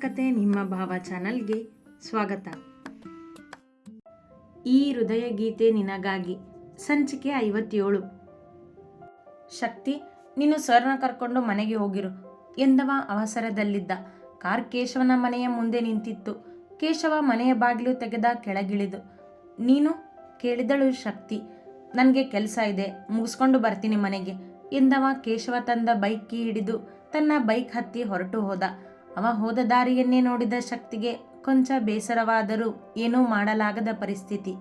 ಕತೆ ನಿಮ್ಮ ಭಾವ ಚಾನಲ್ಗೆ ಸ್ವಾಗತ. ಈ ಹೃದಯ ಗೀತೆ ನಿನಗಾಗಿ ಸಂಚಿಕೆ ಐವತ್ತೇಳು. ಶಕ್ತಿ, ನೀನು ಸರ್ನ ಕರ್ಕೊಂಡು ಮನೆಗೆ ಹೋಗಿರು. ಎಂದವ ಅವಸರದಲ್ಲಿದ್ದ. ಕಾರ್ ಕೇಶವನ ಮನೆಯ ಮುಂದೆ ನಿಂತಿತ್ತು. ಕೇಶವ ಮನೆಯ ಬಾಗಿಲು ತೆಗೆದ ಕೆಳಗಿಳಿದು. ನೀನು? ಕೇಳಿದಳು ಶಕ್ತಿ. ನನಗೆ ಕೆಲಸ ಇದೆ. ಮುಗಿಸ್ಕೊಂಡು ಬರ್ತೀನಿ ಮನೆಗೆ ಎಂದವ ಕೇಶವ ತಂದ ಬೈಕ್ ಹಿಡಿದು ತನ್ನ ಬೈಕ್ ಹತ್ತಿ ಹೊರಟು ಹೋದ. ಅವ ಹೋದ ದಾರಿಯನ್ನೇ ನೋಡಿದ ಶಕ್ತಿಗೆ ಕೊಂಚ ಬೇಸರವಾದರೂ ಏನೂ ಮಾಡಲಾಗದ ಪರಿಸ್ಥಿತಿ.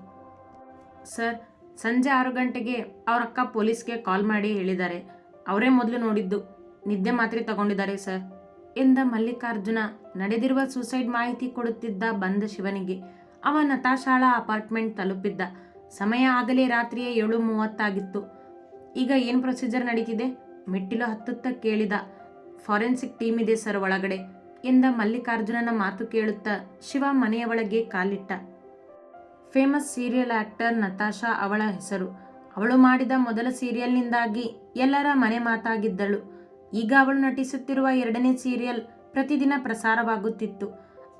ಸರ್, ಸಂಜೆ ಆರು ಗಂಟೆಗೆ ಅವರಕ್ಕ ಅಕ್ಕ ಪೊಲೀಸ್ಗೆ ಕಾಲ್ ಮಾಡಿ ಹೇಳಿದ್ದಾರೆ. ಅವರೇ ಮೊದಲು ನೋಡಿದ್ದು. ನಿದ್ದೆ ಮಾತ್ರೆ ತಗೊಂಡಿದ್ದಾರೆ ಸರ್. ಎಂದ ಮಲ್ಲಿಕಾರ್ಜುನ ನಡೆದಿರುವ ಸೂಸೈಡ್ ಮಾಹಿತಿ ಕೊಡುತ್ತಿದ್ದ ಬಂದ ಶಿವನಿಗೆ. ಅವ ನತಾಶಾಳ ಅಪಾರ್ಟ್ಮೆಂಟ್ ತಲುಪಿದ್ದ. ಸಮಯ ಆಗಲೇ ರಾತ್ರಿಯ ಏಳು ಮೂವತ್ತಾಗಿತ್ತು. ಈಗ ಏನು ಪ್ರೊಸೀಜರ್ ನಡೀತಿದೆ? ಮೆಟ್ಟಿಲು ಹತ್ತುತ್ತ ಕೇಳಿದ. ಫಾರೆನ್ಸಿಕ್ ಟೀಮ್ ಇದೆ ಸರ್ ಒಳಗಡೆ. ಎಂದ ಮಲ್ಲಿಕಾರ್ಜುನನ ಮಾತು ಕೇಳುತ್ತಾ ಶಿವ ಮನೆಯ ಒಳಗೆ ಕಾಲಿಟ್ಟ. ಫೇಮಸ್ ಸೀರಿಯಲ್ ಆಕ್ಟರ್ ನತಾಶಾ ಅವಳ ಹೆಸರು. ಅವಳು ಮಾಡಿದ ಮೊದಲ ಸೀರಿಯಲ್ನಿಂದಾಗಿ ಎಲ್ಲರ ಮನೆ ಮಾತಾಗಿದ್ದಳು. ಈಗ ಅವಳು ನಟಿಸುತ್ತಿರುವ ಎರಡನೇ ಸೀರಿಯಲ್ ಪ್ರತಿದಿನ ಪ್ರಸಾರವಾಗುತ್ತಿತ್ತು.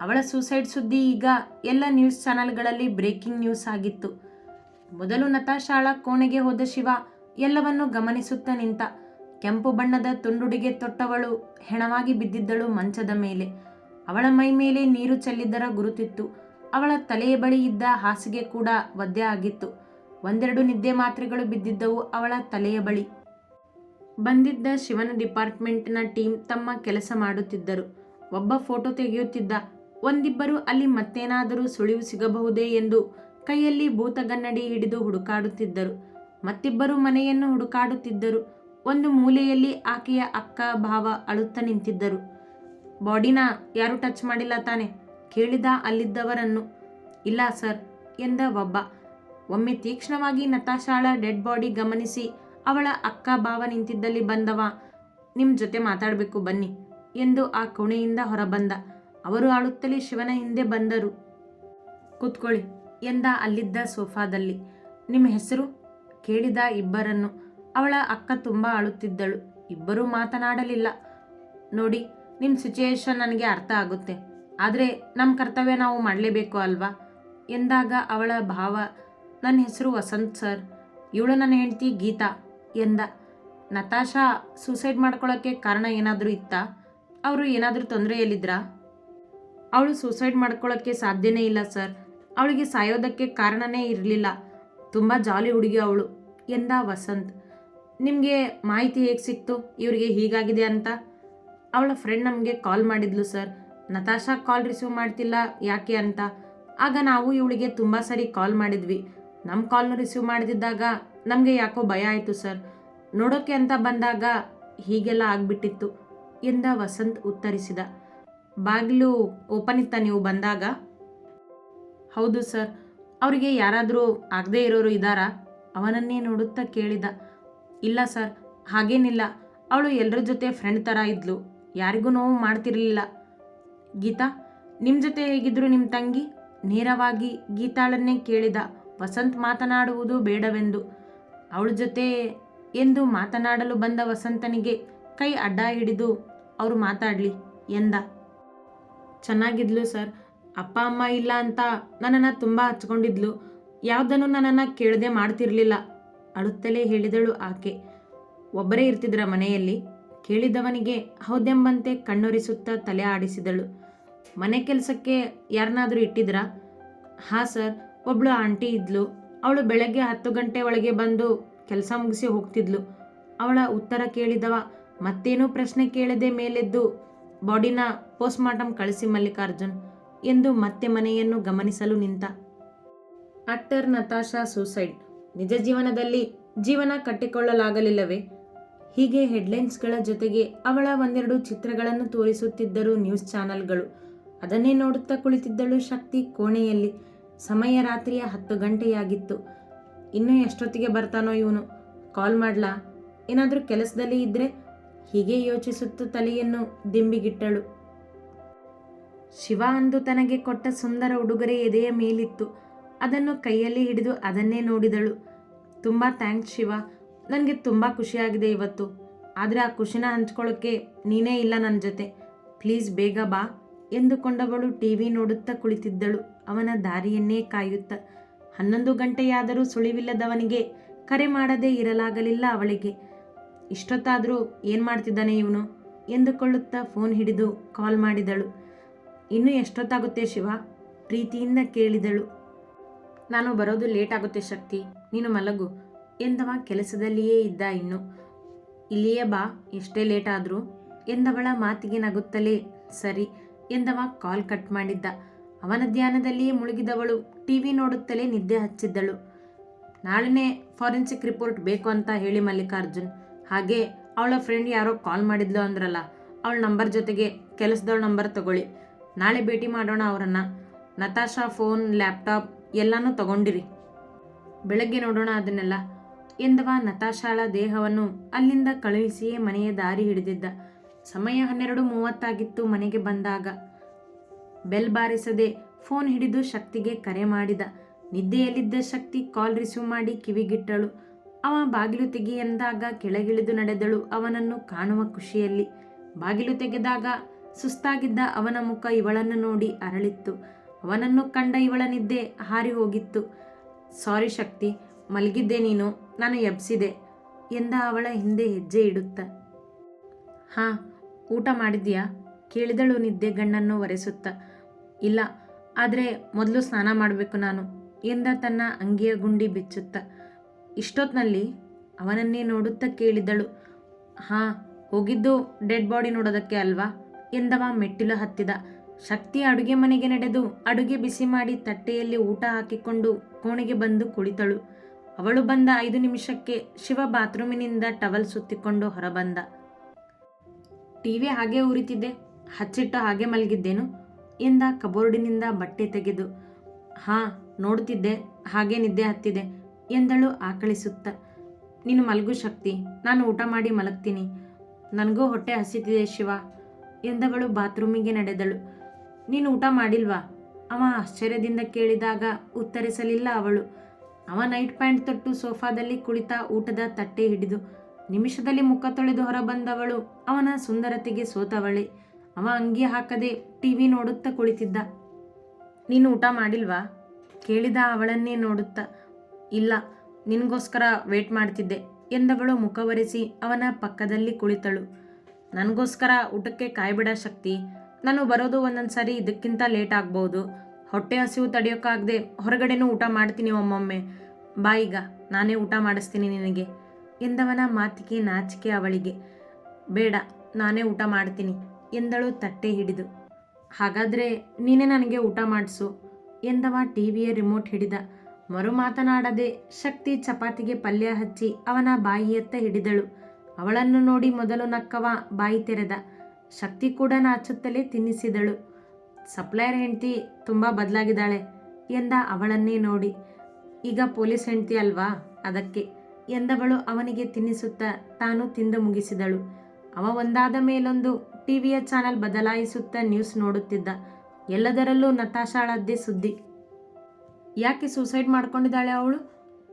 ಅವಳ ಸೂಸೈಡ್ ಸುದ್ದಿ ಈಗ ಎಲ್ಲ ನ್ಯೂಸ್ ಚಾನೆಲ್ಗಳಲ್ಲಿ ಬ್ರೇಕಿಂಗ್ ನ್ಯೂಸ್ ಆಗಿತ್ತು. ಮೊದಲು ನತಾಶಾಳ ಕೋಣೆಗೆ ಹೋದ ಶಿವ ಎಲ್ಲವನ್ನೂ ಗಮನಿಸುತ್ತಾ ನಿಂತ ಕೆಂಪು ಬಣ್ಣದ ತುಂಡುಡಿಗೆ ತೊಟ್ಟವಳು ಹೆಣವಾಗಿ ಬಿದ್ದಿದ್ದಳು ಮಂಚದ ಮೇಲೆ. ಅವಳ ಮೈ ಮೇಲೆ ನೀರು ಚೆಲ್ಲಿದ್ದರ ಗುರುತಿತ್ತು. ಅವಳ ತಲೆಯ ಬಳಿ ಇದ್ದ ಹಾಸಿಗೆ ಕೂಡ ಒದ್ದೆ ಆಗಿತ್ತು. ಒಂದೆರಡು ನಿದ್ದೆ ಮಾತ್ರೆಗಳು ಬಿದ್ದಿದ್ದವು ಅವಳ ತಲೆಯ ಬಳಿ. ಬಂದಿದ್ದ ಶಿವನ ಡಿಪಾರ್ಟ್ಮೆಂಟ್ನ ಟೀಮ್ ತಮ್ಮ ಕೆಲಸ ಮಾಡುತ್ತಿದ್ದರು. ಒಬ್ಬ ಫೋಟೋ ತೆಗೆಯುತ್ತಿದ್ದ. ಒಂದಿಬ್ಬರು ಅಲ್ಲಿ ಮತ್ತೇನಾದರೂ ಸುಳಿವು ಸಿಗಬಹುದೇ ಎಂದು ಕೈಯಲ್ಲಿ ಭೂತಗನ್ನಡಿ ಹಿಡಿದು ಹುಡುಕಾಡುತ್ತಿದ್ದರು. ಮತ್ತಿಬ್ಬರು ಮನೆಯನ್ನು ಹುಡುಕಾಡುತ್ತಿದ್ದರು. ಒಂದು ಮೂಲೆಯಲ್ಲಿ ಆಕೆಯ ಅಕ್ಕ ಭಾವ ಅಳುತ್ತಾ ನಿಂತಿದ್ದರು. ಬಾಡಿನ ಯಾರು ಟಚ್ ಮಾಡಿಲ್ಲ ತಾನೆ? ಕೇಳಿದ ಅಲ್ಲಿದ್ದವರನ್ನು. ಇಲ್ಲ ಸರ್, ಎಂದ ಒಬ್ಬ. ಒಮ್ಮೆ ತೀಕ್ಷ್ಣವಾಗಿ ನತಾಶಾಳ ಡೆಡ್ ಬಾಡಿ ಗಮನಿಸಿ ಅವಳ ಅಕ್ಕ ಭಾವ ನಿಂತಿದ್ದಲ್ಲಿ ಬಂದವ ನಿಮ್ಮ ಜೊತೆ ಮಾತಾಡಬೇಕು ಬನ್ನಿ, ಎಂದು ಆ ಕೋಣೆಯಿಂದ ಹೊರಬಂದ. ಅವರು ಆಳುತ್ತಲೇ ಶಿವನ ಹಿಂದೆ ಬಂದರು. ಕೂತ್ಕೊಳ್ಳಿ, ಎಂದ ಅಲ್ಲಿದ್ದ ಸೋಫಾದಲ್ಲಿ. ನಿಮ್ಮ ಹೆಸರು? ಕೇಳಿದ ಇಬ್ಬರನ್ನು. ಅವಳ ಅಕ್ಕ ತುಂಬ ಅಳುತ್ತಿದ್ದಳು. ಇಬ್ಬರೂ ಮಾತನಾಡಲಿಲ್ಲ. ನೋಡಿ ನಿಮ್ಮ ಸಿಚುಯೇಷನ್ ನನಗೆ ಅರ್ಥ ಆಗುತ್ತೆ. ಆದರೆ ನಮ್ಮ ಕರ್ತವ್ಯ ನಾವು ಮಾಡಲೇಬೇಕು ಅಲ್ವಾ? ಎಂದಾಗ ಅವಳ ಭಾವ ನನ್ನ ಹೆಸರು ವಸಂತ್ ಸರ್. ಇವಳು ನನ್ನ ಹೆಂಡತಿ ಗೀತಾ ಎಂದ. ನತಾಶಾ ಸೂಸೈಡ್ ಮಾಡ್ಕೊಳ್ಳೋಕ್ಕೆ ಕಾರಣ ಏನಾದರೂ ಇತ್ತಾ? ಅವರು ಏನಾದರೂ ತೊಂದರೆಯಲ್ಲಿದ್ರಾ? ಅವಳು ಸೂಸೈಡ್ ಮಾಡ್ಕೊಳ್ಳೋಕ್ಕೆ ಸಾಧ್ಯನೇ ಇಲ್ಲ ಸರ್. ಅವಳಿಗೆ ಸಾಯೋದಕ್ಕೆ ಕಾರಣನೇ ಇರಲಿಲ್ಲ. ತುಂಬ ಜಾಲಿ ಹುಡುಗಿ ಅವಳು ಎಂದ ವಸಂತ್. ನಿಮಗೆ ಮಾಹಿತಿ ಹೇಗೆ ಸಿಕ್ತು? ಇವರಿಗೆ ಹೀಗಾಗಿದೆ ಅಂತ? ಅವಳ ಫ್ರೆಂಡ್ ನಮಗೆ ಕಾಲ್ ಮಾಡಿದ್ಲು ಸರ್ ನತಾಶಾ ಕಾಲ್ ರಿಸೀವ್ ಮಾಡ್ತಿಲ್ಲ, ಯಾಕೆ ಅಂತ? ಆಗ ನಾವು ಇವಳಿಗೆ ತುಂಬ ಸರಿ ಕಾಲ್ ಮಾಡಿದ್ವಿ. ನಮ್ಮ ಕಾಲ್ನ ರಿಸೀವ್ ಮಾಡದಿದ್ದಾಗ ನಮಗೆ ಯಾಕೋ ಭಯ ಆಯಿತು ಸರ್ ನೋಡೋಕೆ ಅಂತ ಬಂದಾಗ ಹೀಗೆಲ್ಲ ಆಗಿಬಿಟ್ಟಿತ್ತು ಎಂದ ವಸಂತ್ ಉತ್ತರಿಸಿದ. ಬಾಗಿಲು ಓಪನ್ ಇತ್ತ ನೀವು ಬಂದಾಗ? ಹೌದು ಸರ್ ಅವರಿಗೆ ಯಾರಾದರೂ ಆಗದೇ ಇರೋರು ಇದ್ದಾರಾ? ಅವನನ್ನೇ ನೋಡುತ್ತಾ ಕೇಳಿದ. ಇಲ್ಲ ಸರ್, ಹಾಗೇನಿಲ್ಲ. ಅವಳು ಎಲ್ಲರ ಜೊತೆ ಫ್ರೆಂಡ್ ಥರ ಇದ್ಲು. ಯಾರಿಗೂ ನೋವು ಮಾಡ್ತಿರಲಿಲ್ಲ. ಗೀತಾ ನಿಮ್ಮ ಜೊತೆ ಹೇಗಿದ್ರು ನಿಮ್ಮ ತಂಗಿ? ನೇರವಾಗಿ ಗೀತಾಳನ್ನೇ ಕೇಳಿದ. ವಸಂತ್ ಮಾತನಾಡುವುದು ಬೇಡವೆಂದು. ಅವಳ ಜೊತೆ ಎಂದು ಮಾತನಾಡಲು ಬಂದ ವಸಂತನಿಗೆ ಕೈ ಅಡ್ಡ ಹಿಡಿದು, ಅವರು ಮಾತಾಡಲಿ ಎಂದ. ಚೆನ್ನಾಗಿದ್ಲು ಸರ್. ಅಪ್ಪ, ಅಮ್ಮ ಇಲ್ಲ ಅಂತ ನನ್ನನ್ನು ತುಂಬ ಹಚ್ಕೊಂಡಿದ್ಲು. ಯಾವುದನ್ನು ನನ್ನನ್ನು ಕೇಳದೆ ಮಾಡ್ತಿರ್ಲಿಲ್ಲ. ಅಳುತ್ತಲೇ ಹೇಳಿದಳು ಆಕೆ. ಒಬ್ಬರೇ ಇರ್ತಿದ್ರ ಮನೆಯಲ್ಲಿ? ಕೇಳಿದವನಿಗೆ ಹೌದೆಂಬಂತೆ ಕಣ್ಣೊರಿಸುತ್ತಾ ತಲೆ ಆಡಿಸಿದಳು. ಮನೆ ಕೆಲಸಕ್ಕೆ ಯಾರನ್ನಾದರೂ ಇಟ್ಟಿದ್ರಾ? ಹಾಂ ಸರ್, ಒಬ್ಳು ಆಂಟಿ ಇದ್ಲು. ಅವಳು ಬೆಳಗ್ಗೆ ಹತ್ತು ಗಂಟೆ ಒಳಗೆ ಬಂದು ಕೆಲಸ ಮುಗಿಸಿ ಹೋಗ್ತಿದ್ಲು. ಅವಳ ಉತ್ತರ ಕೇಳಿದವ, ಮತ್ತೇನೂ ಪ್ರಶ್ನೆ ಕೇಳದೆ ಮೇಲೆದ್ದು ಬಾಡಿನ ಪೋಸ್ಟ್ಮಾರ್ಟಮ್ ಕಳಿಸಿ ಮಲ್ಲಿಕಾರ್ಜುನ್ ಎಂದು ಮತ್ತೆ ಮನೆಯನ್ನು ಗಮನಿಸಲು ನಿಂತ. Actor Natasha suicide. ನಿಜ ಜೀವನದಲ್ಲಿ ಜೀವನ ಕಟ್ಟಿಕೊಳ್ಳಲಾಗಲಿಲ್ಲವೇ? ಹೀಗೆ ಹೆಡ್ಲೈನ್ಸ್ಗಳ ಜೊತೆಗೆ ಅವಳ ಒಂದೆರಡು ಚಿತ್ರಗಳನ್ನು ತೋರಿಸುತ್ತಿದ್ದರು ನ್ಯೂಸ್ ಚಾನೆಲ್ಗಳು. ಅದನ್ನೇ ನೋಡುತ್ತಾ ಕುಳಿತಿದ್ದಳು ಶಕ್ತಿ ಕೋಣೆಯಲ್ಲಿ. ಸಮಯ ರಾತ್ರಿಯ ಹತ್ತು ಗಂಟೆಯಾಗಿತ್ತು. ಇನ್ನೂ ಎಷ್ಟೊತ್ತಿಗೆ ಬರ್ತಾನೋ ಇವನು? ಕಾಲ್ ಮಾಡ್ಲಾ? ಏನಾದರೂ ಕೆಲಸದಲ್ಲಿ ಇದ್ದರೆ ಹೀಗೆ ಯೋಚಿಸುತ್ತ ತಲೆಯನ್ನು ದಿಂಬಿಗಿಟ್ಟಳು. ಶಿವ ಅಂದು ತನಗೆ ಕೊಟ್ಟ ಸುಂದರ ಉಡುಗೊರೆ ಎದೆಯ ಮೇಲಿತ್ತು. ಅದನ್ನು ಕೈಯಲ್ಲಿ ಹಿಡಿದು ಅದನ್ನೇ ನೋಡಿದಳು. ತುಂಬ ಥ್ಯಾಂಕ್ಸ್ ಶಿವ. ನನಗೆ ತುಂಬ ಖುಷಿಯಾಗಿದೆ ಇವತ್ತು. ಆದರೆ ಆ ಖುಷಿನ ಹಂಚ್ಕೊಳ್ಳೋಕ್ಕೆ ನೀನೇ ಇಲ್ಲ ನನ್ನ ಜೊತೆ. ಪ್ಲೀಸ್ ಬೇಗ ಬಾ ಎಂದುಕೊಂಡವಳು ಟಿ ವಿ ನೋಡುತ್ತಾ ಕುಳಿತಿದ್ದಳು. ಅವನ ದಾರಿಯನ್ನೇ ಕಾಯುತ್ತಾ. ಹನ್ನೊಂದು ಗಂಟೆಯಾದರೂ ಸುಳಿವಿಲ್ಲದವನಿಗೆ ಕರೆ ಮಾಡದೇ ಇರಲಾಗಲಿಲ್ಲ ಅವಳಿಗೆ. ಇಷ್ಟೊತ್ತಾದರೂ ಏನು ಮಾಡ್ತಿದ್ದಾನೆ ಇವನು? ಎಂದುಕೊಳ್ಳುತ್ತಾ ಫೋನ್ ಹಿಡಿದು ಕಾಲ್ ಮಾಡಿದಳು. ಇನ್ನೂ ಎಷ್ಟೊತ್ತಾಗುತ್ತೆ ಶಿವ? ಪ್ರೀತಿಯಿಂದ ಕೇಳಿದಳು. ನಾನು ಬರೋದು ಲೇಟ್ ಆಗುತ್ತೆ ಶಕ್ತಿ. ನೀನು ಮಲಗು. ಎಂದವ ಕೆಲಸದಲ್ಲಿಯೇ ಇದ್ದ ಇನ್ನು. ಇಲ್ಲಿಯೇ ಬಾ, ಎಷ್ಟೇ ಲೇಟ್ ಆದರೂ. ಎಂದವಳ ಮಾತಿಗೆ ನಗುತ್ತಲೇ, ಸರಿ, ಎಂದವ ಕಾಲ್ ಕಟ್ ಮಾಡಿದ್ದ. ಅವನ ಧ್ಯಾನದಲ್ಲಿಯೇ ಮುಳುಗಿದವಳು. ಟಿವಿ ನೋಡುತ್ತಲೇ ನಿದ್ದೆ ಹಚ್ಚಿದ್ದಳು. ನಾಳೆನೇ ಫಾರೆನ್ಸಿಕ್ ರಿಪೋರ್ಟ್ ಬೇಕು ಅಂತ ಹೇಳಿ ಮಲ್ಲಿಕಾರ್ಜುನ್. ಹಾಗೆ ಅವಳ ಫ್ರೆಂಡ್ ಯಾರೋ ಕಾಲ್ ಮಾಡಿದ್ಲು ಅಂದ್ರಲ್ಲ, ಅವಳ ನಂಬರ್ ಜೊತೆಗೆ ಕೆಲಸದವಳ ನಂಬರ್ ತಗೊಳ್ಳಿ. ನಾಳೆ ಭೇಟಿ ಮಾಡೋಣ ಅವರನ್ನು. ನತಾಶಾ ಫೋನ್, ಲ್ಯಾಪ್ಟಾಪ್ ಎಲ್ಲನೂ ತಗೊಂಡಿರಿ. ಬೆಳಗ್ಗೆ ನೋಡೋಣ ಅದನ್ನೆಲ್ಲ. ಎಂದವ ನತಾಶಾಳ ದೇಹವನ್ನು ಅಲ್ಲಿಂದ ಕಳುಹಿಸಿಯೇ ಮನೆಯ ದಾರಿ ಹಿಡಿದಿದ್ದ. ಸಮಯ ಹನ್ನೆರಡು ಮೂವತ್ತಾಗಿತ್ತು ಮನೆಗೆ ಬಂದಾಗ. ಬೆಲ್ ಬಾರಿಸದೆ ಫೋನ್ ಹಿಡಿದು ಶಕ್ತಿಗೆ ಕರೆ ಮಾಡಿದ. ನಿದ್ದೆಯಲ್ಲಿದ್ದ ಶಕ್ತಿ ಕಾಲ್ ರಿಸೀವ್ ಮಾಡಿ ಕಿವಿಗಿಟ್ಟಳು. ಅವ ಬಾಗಿಲು ತೆಗಿ ಎಂದಾಗ ಕೆಳಗಿಳಿದು ನಡೆದಳು ಅವನನ್ನು ಕಾಣುವ ಖುಷಿಯಲ್ಲಿ. ಬಾಗಿಲು ತೆಗೆದಾಗ ಸುಸ್ತಾಗಿದ್ದ ಅವನ ಮುಖ ಇವಳನ್ನು ನೋಡಿ ಅರಳಿತ್ತು. ಅವನನ್ನು ಕಂಡ ಇವಳ ನಿದ್ದೆ ಹಾರಿ ಹೋಗಿತ್ತು. ಸಾರಿ ಶಕ್ತಿ, ಮಲಗಿದ್ದೆ ನೀನು, ನಾನು ಎಬ್ಸಿದೆ ಎಂದ ಅವಳ ಹಿಂದೆ ಹೆಜ್ಜೆ ಇಡುತ್ತ. ಹಾಂ, ಊಟ ಮಾಡಿದ್ಯಾ? ಕೇಳಿದಳು ನಿದ್ದೆ ಗಣ್ಣನ್ನು ಒರೆಸುತ್ತ. ಇಲ್ಲ, ಆದರೆ ಮೊದಲು ಸ್ನಾನ ಮಾಡಬೇಕು ನಾನು ಎಂದ ತನ್ನ ಅಂಗಿಯ ಗುಂಡಿ ಬಿಚ್ಚುತ್ತ. ಇಷ್ಟೊತ್ತಿನಲ್ಲಿ ಅವನನ್ನೇ ನೋಡುತ್ತಾ ಕೇಳಿದಳು. ಹಾಂ, ಹೋಗಿದ್ದು ಡೆಡ್ ಬಾಡಿ ನೋಡೋದಕ್ಕೆ ಅಲ್ವಾ? ಎಂದವ ಮೆಟ್ಟಿಲು ಹತ್ತಿದ. ಶಕ್ತಿ ಅಡುಗೆ ಮನೆಗೆ ನಡೆದು ಅಡುಗೆ ಬಿಸಿ ಮಾಡಿ ತಟ್ಟೆಯಲ್ಲಿ ಊಟ ಹಾಕಿಕೊಂಡು ಕೋಣೆಗೆ ಬಂದು ಕುಳಿತಳು. ಅವಳು ಬಂದ ಐದು ನಿಮಿಷಕ್ಕೆ ಶಿವ ಬಾತ್ರೂಮಿನಿಂದ ಟವಲ್ ಸುತ್ತಿಕೊಂಡು ಹೊರಬಂದ. ಟಿವಿ ಹಾಗೆ ಉರಿತಿದ್ದೆ ಹಚ್ಚಿಟ್ಟು ಹಾಗೆ ಮಲಗಿದ್ದೇನು? ಎಂದ ಕಬೋರ್ಡಿನಿಂದ ಬಟ್ಟೆ ತೆಗೆದು. ಹಾಂ, ನೋಡ್ತಿದ್ದೆ. ಹಾಗೆ ನಿದ್ದೆ ಹತ್ತಿದೆ ಎಂದಳು ಆಕಳಿಸುತ್ತ. ನೀನು ಮಲಗು ಶಕ್ತಿ. ನಾನು ಊಟ ಮಾಡಿ ಮಲಗ್ತೀನಿ. ನನಗೂ ಹೊಟ್ಟೆ ಹಸಿತಿದೆ ಶಿವ ಎಂದವಳು ಬಾತ್ರೂಮಿಗೆ ನಡೆದಳು. ನೀನು ಊಟ ಮಾಡಿಲ್ವಾ? ಅವ ಆಶ್ಚರ್ಯದಿಂದ ಕೇಳಿದಾಗ ಉತ್ತರಿಸಲಿಲ್ಲ ಅವಳು. ಅವ ನೈಟ್ ಪ್ಯಾಂಟ್ ತೊಟ್ಟು ಸೋಫಾದಲ್ಲಿ ಕುಳಿತ ಊಟದ ತಟ್ಟೆ ಹಿಡಿದು ನಿಮಿಷದಲ್ಲಿ ಮುಖ ತೊಳೆದು ಹೊರಬಂದವಳು. ಅವನ ಸುಂದರತೆಗೆ ಸೋತವಳೆ. ಅವ ಅಂಗಿ ಹಾಕದೆ ಟಿವಿ ನೋಡುತ್ತಾ ಕುಳಿತಿದ್ದ. ನೀನು ಊಟ ಮಾಡಿಲ್ವಾ? ಕೇಳಿದ ಅವಳನ್ನೇ ನೋಡುತ್ತಾ, ಇಲ್ಲ, ನಿನಗೋಸ್ಕರ ವೇಟ್ ಮಾಡ್ತಿದ್ದೆ ಎಂದವಳು ಮುಖವರೆಸಿ ಅವನ ಪಕ್ಕದಲ್ಲಿ ಕುಳಿತಳು. ನನಗೋಸ್ಕರ ಊಟಕ್ಕೆ ಕಾಯ್ಬಿಡ ಶಕ್ತಿ. ನಾನು ಬರೋದು ಒಂದೊಂದು ಸಾರಿ ಇದಕ್ಕಿಂತ ಲೇಟ್ ಆಗ್ಬೋದು. ಹೊಟ್ಟೆ ಹಸಿವು ತಡೆಯೋಕ್ಕಾಗದೆ ಹೊರಗಡೆನೂ ಊಟ ಮಾಡ್ತೀನಿ ಒಮ್ಮೊಮ್ಮೆ. ಬಾಯಿಗ ನಾನೇ ಊಟ ಮಾಡಿಸ್ತೀನಿ ನಿನಗೆ, ಎಂದವನ ಮಾತಿಗೆ ನಾಚಿಕೆ ಅವಳಿಗೆ. ಬೇಡ, ನಾನೇ ಊಟ ಮಾಡ್ತೀನಿ, ಎಂದಳು ತಟ್ಟೆ ಹಿಡಿದು. ಹಾಗಾದರೆ ನೀನೇ ನನಗೆ ಊಟ ಮಾಡಿಸು, ಎಂದವ ಟಿವಿಯ ರಿಮೋಟ್ ಹಿಡಿದ. ಮರು ಮಾತನಾಡದೆ ಶಕ್ತಿ ಚಪಾತಿಗೆ ಪಲ್ಯ ಹಚ್ಚಿ ಅವನ ಬಾಯಿಯತ್ತ ಹಿಡಿದಳು. ಅವಳನ್ನು ನೋಡಿ ಮೊದಲು ನಕ್ಕವ ಬಾಯಿ ತೆರೆದ. ಶಕ್ತಿ ಕೂಡ ನಾಚುತ್ತಲೇ ತಿನ್ನಿಸಿದಳು. ಸಪ್ಲೈಯರ್ ಹೆಂಡತಿ ತುಂಬ ಬದಲಾಗಿದ್ದಾಳೆ ಎಂದ ಅವಳನ್ನೇ ನೋಡಿ. ಈಗ ಪೊಲೀಸ್ ಹೆಂಡತಿ ಅಲ್ವಾ ಅದಕ್ಕೆ ಎಂದವಳು ಅವನಿಗೆ ತಿನ್ನಿಸುತ್ತಾ ತಾನು ತಿಂದು ಮುಗಿಸಿದಳು. ಅವ ಒಂದಾದ ಮೇಲೊಂದು ಟಿವಿಯ ಚಾನೆಲ್ ಬದಲಾಯಿಸುತ್ತಾ ನ್ಯೂಸ್ ನೋಡುತ್ತಿದ್ದ. ಎಲ್ಲದರಲ್ಲೂ ನತಾಶಾಳದ್ದೇ ಸುದ್ದಿ. ಯಾಕೆ ಸೂಸೈಡ್ ಮಾಡ್ಕೊಂಡಿದ್ದಾಳೆ ಅವಳು?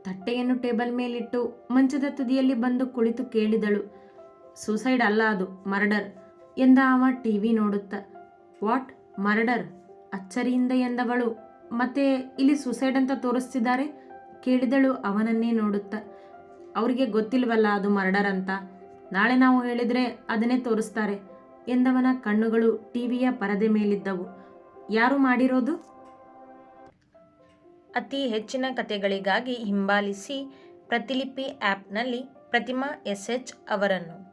ತಟ್ಟೆಯನ್ನು ಟೇಬಲ್ ಮೇಲಿಟ್ಟು ಮಂಚದ ತುದಿಯಲ್ಲಿ ಬಂದು ಕುಳಿತು ಕೇಳಿದಳು. ಸೂಸೈಡ್ ಅಲ್ಲ ಅದು, ಮರ್ಡರ್. ಎಂದ ಅವ ಟಿವಿ ನೋಡುತ್ತ. ವಾಟ್? ಮರ್ಡರ್? ಅಚ್ಚರಿಯಿಂದ ಎಂದವಳು. ಮತ್ತೆ ಇಲ್ಲಿ ಸುಸೈಡ್ ಅಂತ ತೋರಿಸ್ತಿದ್ದಾರೆ? ಕೇಳಿದಳು ಅವನನ್ನೇ ನೋಡುತ್ತ. ಅವರಿಗೆ ಗೊತ್ತಿಲ್ವಲ್ಲ ಅದು ಮರ್ಡರ್ ಅಂತ. ನಾಳೆ ನಾವು ಹೇಳಿದ್ರೆ ಅದನ್ನೇ ತೋರಿಸ್ತಾರೆ ಎಂದವನ ಕಣ್ಣುಗಳು ಟಿವಿಯ ಪರದೆ ಮೇಲಿದ್ದವು. ಯಾರು ಮಾಡಿರೋದು? ಅತಿ ಹೆಚ್ಚಿನ ಕಥೆಗಳಿಗಾಗಿ ಹಿಂಬಾಲಿಸಿ ಪ್ರತಿಲಿಪಿ ಆ್ಯಪ್ನಲ್ಲಿ ಪ್ರತಿಮಾ ಎಸ್ ಎಚ್ ಅವರನ್ನು.